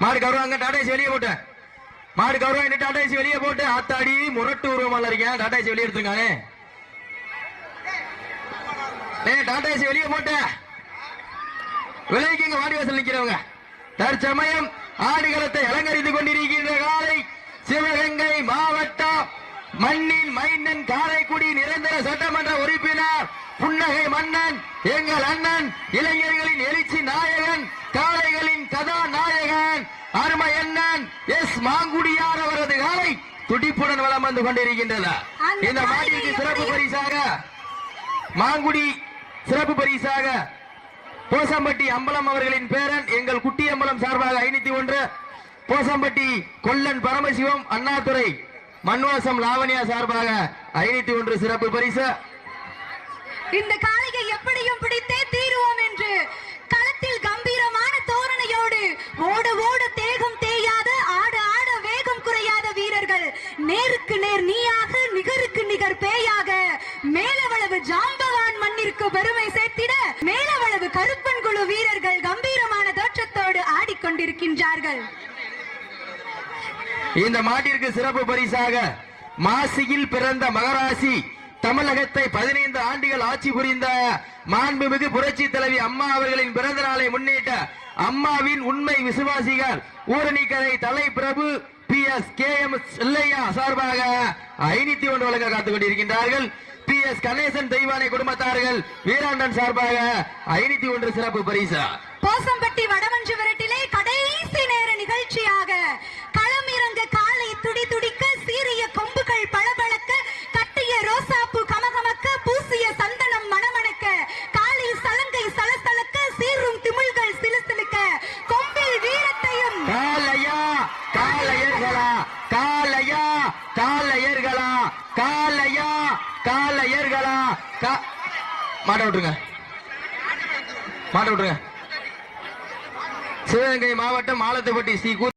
மாடு கௌரவாங்க டாடா வெளியே போட்டு. மாடு கௌரவம் என்ன டாடாசி வெளியே போட்டு. ஆத்தாடி முரட்டு உருவமால இருக்கேன் டாடாசி வெளியே எடுத்துருக்கானே. ஏ வெளியே போட்டு. விலைக்கு இங்க வாடி வாசல் நிக்கிறவங்க. தற்சமயம் ஆடுகளத்தை அலங்கரித்துக் கொண்டிருக்கின்ற காலை சிவகங்கை மாவட்டம் மண்ணின் மைந்தன் காரைக்குடி நிரந்தர சட்டமன்ற உறுப்பினர் புன்னகை மன்னன் எங்கள் அண்ணன் இளைஞர்களின் எழுச்சி நாயகன் காளைகளின் கதாநாயகன் அருமை அண்ணன் எஸ் மாங்குடியார் அவரது காலை துடிப்புடன் வலம் வந்து கொண்டிருக்கின்றது அந்த இந்த மாட்டிற்கு சிறப்பு பரிசாக மாங்குடி சிறப்பு பரிசாக போசம்பட்டி அம்பலம் அவர்களின் பேரன் எங்கள் குட்டி அம்பலம் சார்பாக ஐநூத்தி ஒன்று போசம்பட்டி கொல்லன் பரமசிவம் அண்ணாதுரை மண்வாசம் லாவணியா சார்பாக ஐநூத்தி ஒன்று சிறப்பு பரிசு. இந்த காளையை எப்படியும் பிடித்தே தீருவோம் என்று களத்தில் கம்பீரமான தோரணையோடு ஓட ஓட தேகம் தேயாத ஆட ஆட வேகம் குறையாத வீரர்கள் நேருக்கு நேர் நீயாக நிகருக்கு நிகர் பேயாக மேலவளவு ஜாம்பவான் மண்ணிற்கு பெருமை சேர்த்திட மேலவளவு கருப்பன் குழு வீரர்கள் கம்பீரமான தோற்றத்தோடு ஆடிக்கொண்டிருக்கின்றார்கள். இந்த மாட்டிற்கு சிறப்பு பரிசாக மாசியில் பிறந்த மகராசி தமிழகத்தை பதினைந்து ஆண்டுகள் ஆட்சி புரிந்த மாண்புமிகு புரட்சி தலைவி அம்மா அவர்களின் பிறந்த நாளை முன்னிட்டு அம்மாவின் உண்மை விசுவாசிகள் ஊரணிக்கரை தலை Prabhu P S K M Chellaiah சார்பாக ஐநூத்தி ஒன்று வழங்க காத்துக் கொண்டிருக்கின்றார்கள். பி எஸ் கணேசன் தெய்வானை குடும்பத்தார்கள் வீராண்டன் சார்பாக ஐநூத்தி ஒன்று சிறப்பு பரிசு. போசம்பட்டி வடவன் கால காலையர்களா? காலையா? கால ஏர்களா மாட்ட விட்டுருங்க. மாட்ட விட்டுருங்க. சிவகங்கை மாவட்டம் ஆலத்துப்பட்டி ஸ்ரீ